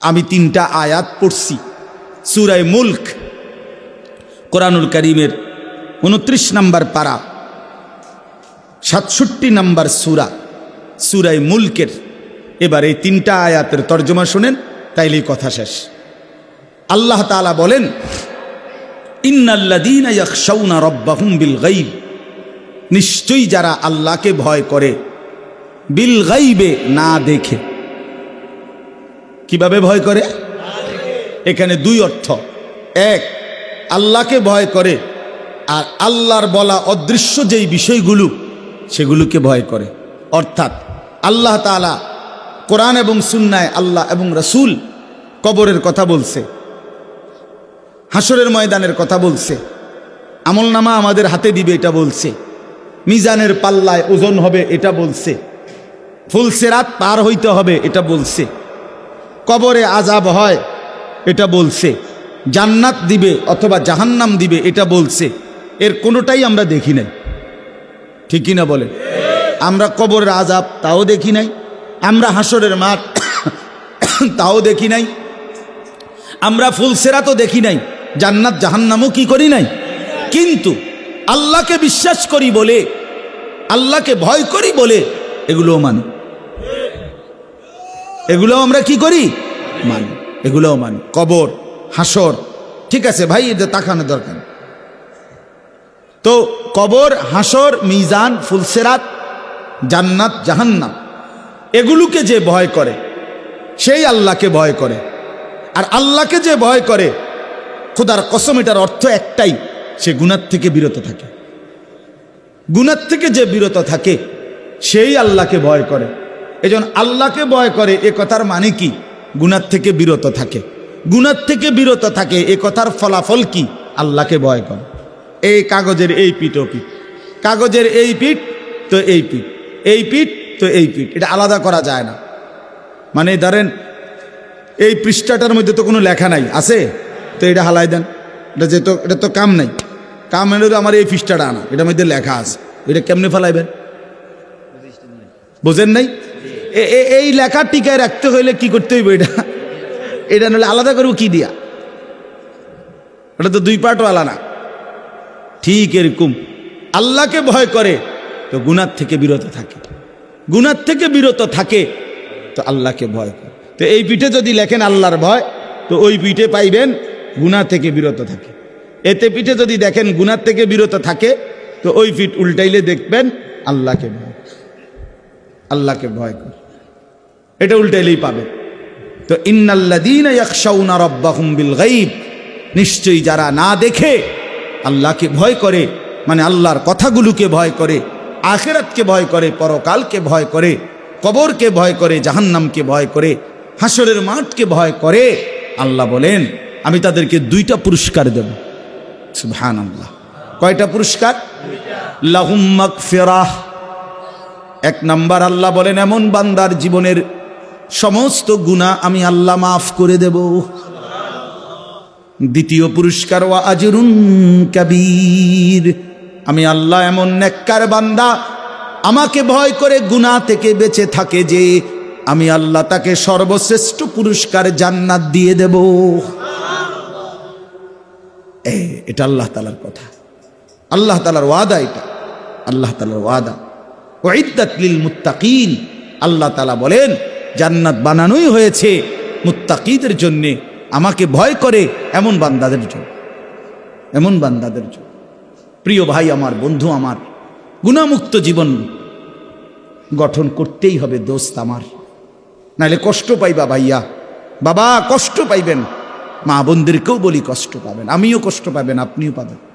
আমি তিনটা আয়াত পড়ছি। সুরায় মুল্ক, কোরআনুল করিমের উনত্রিশ নম্বর পারা, সাতষট্টি নম্বর সুরা সুরাই মুলকের। এবার এই তিনটা আয়াতের তর্জমা শোনেন, তাইলেই কথা শেষ। আল্লাহ তালা বলেন ইয়াখশাউনা রাব্বাহুম বিল গাইব নিশ্চয়ই যারা আল্লাহকে ভয় করে, বিল গাইবে না দেখে। কীভাবে ভয় করে? এখানে দুই অর্থ। এক, আল্লাহকে ভয় করে, আর আল্লাহর বলা অদৃশ্য যেই বিষয়গুলো, সেগুলোকে ভয় করে। অর্থাৎ আল্লাহ তাআলা কোরআন এবং সুন্নায় আল্লাহ এবং রসুল কবরের কথা বলছে হাসরের ময়দানের কথা বলছে, আমলনামা আমাদের হাতে দিবে এটা বলছে, মিজানের পাল্লায় ওজন হবে এটা বলছে ফুলসেরাত পার হইতে হবে এটা বলছে। কবরে আজাব হয়, এটা বলছে। জান্নাত দিবে অথবা জাহান্নাম দিবে, এটা বলছে। এর কোনোটাই আমরা দেখি নাই। ঠিক কিনা বলে? আমরা কবরের আজাব তাও দেখি নাই, আমরা হাসরের মাঠ তাও দেখি নাই, আমরা ফুলসেরা তো দেখি নাই, জান্নাত জাহান্নামও কি করি নাই? কিন্তু আল্লাহকে বিশ্বাস করি বলে, আল্লাহকে ভয় করি বলে এগুলোও মানি। এগুলো আমরা কি করি? মানি। এগুলোও মানি। কবর, হাসর। ঠিক আছে ভাই, এটা তাকানো দরকার তো কবর, হাসর, মিজান, ফুলসেরাত, জান্নাত, জাহান্নাম, এগুলোকে যে ভয় করে, সেই আল্লাহকে ভয় করে। আর আল্লাহকে যে ভয় করে, খোদার কসম, এটার অর্থ একটাই, সে গুনার থেকে বিরত থাকে। গুনার থেকে যে বিরত থাকে, সেই আল্লাহকে ভয় করে। এজন আল্লাহকে ভয় করে, এ কথার মানে কি? গুনার থেকে বিরত থাকে। গুনার থেকে বিরত থাকে, এ কথার ফলাফল কি? আল্লাহকে ভয় করে। এই কাগজের এই পিঠ ও পিঠ। কাগজের এই পিঠ তো এই পিঠ। এই পিঠ তো এই পিঠ। এটা আলাদা করা যায় না। মানে ধরেন, এই পৃষ্ঠাটার মধ্যে তো কোনো লেখা নাই। আছে? তো এটা হালাই দেন। এটা যে তো এটা তো কাম নাই। কাম তো আমার এই পৃষ্ঠাটা আনা। এটার মধ্যে লেখা আছে। এটা কেমনে ফেলাইবেন? বোঝেন নাই? এই লেখা টিকায় রাখতে হইলে কি করতে হইবে এটা? এটা নাহলে আলাদা করব কি দিয়া? এটা তো দুই পার্টওয়ালা না। ঠিক এরকম। আল্লাহকে ভয় করে, তো গুনার থেকে বিরত থাকে। গুনার থেকে বিরত থাকে, তো আল্লাহকে ভয় করে। তো এই পিঠে যদি লেখেন আল্লাহর ভয়, তো ওই পিঠে পাইবেন গুনাহ থেকে বিরত থাকে। এতে পিঠে যদি দেখেন গুনার থেকে বিরত থাকে, তো ওই পিঠ উল্টাইলে দেখবেন আল্লাহকে ভয় আল্লাহকে ভয় করে। এটা উল্টাইলেই পাবে। তো বিল গায়ব, নিশ্চয়ই যারা না দেখে আল্লাহকে ভয় করে মানে আল্লাহর কথাগুলোকে ভয় করে, আখেরাতকে ভয় করে, পরকালকে ভয় করে, কবরকে ভয় করে, জাহান্নামকে ভয় করে হাসরের মাঠকে ভয় করে, আল্লাহ বলেন, আমি তাদেরকে দুইটা পুরস্কার দেব। সুবহান আল্লাহ কয়টা পুরস্কার? লাহুম ফেরাহ এক নাম্বার আল্লাহ বলেন, এমন বান্দার জীবনের সমস্ত গুণা আমি আল্লাহ মাফ করে দেব। দ্বিতীয় পুরস্কার, ওয়া আজরুন কাবীর। আমি আল্লাহ এমন নেককার বান্দা, আমাকে ভয় করে গুনাহ থেকে বেঁচে থাকে যে আমি আল্লাহ তাকে সর্বশ্রেষ্ঠ পুরস্কার জান্নাত দিয়ে দেব। এটা আল্লাহ তালার কথা। আল্লাহ তালার ওয়াদা এটা। আল্লাহ তালার ওয়াদা। ওয়াইদ্দাত লিল মুত্তাকিন। আল্লাহ তালা বলেন জান্নাত বানানোই হয়েছে। মুত্তাকিদের জন্যে আমাকে ভয় করে এমন বান্দাদের জন্য। এমন বান্দাদের জন্য। প্রিয় ভাই আমার, বন্ধু আমার, গুণামুক্ত জীবন গঠন করতেই হবে দোস্ত আমার। নাহলে কষ্ট পাইবা ভাইয়া। বাবা, কষ্ট পাইবেন। মা বোনদেরকেও বলি কষ্ট পাবেন। আমিও কষ্ট পাবেন, আপনিও পাবেন।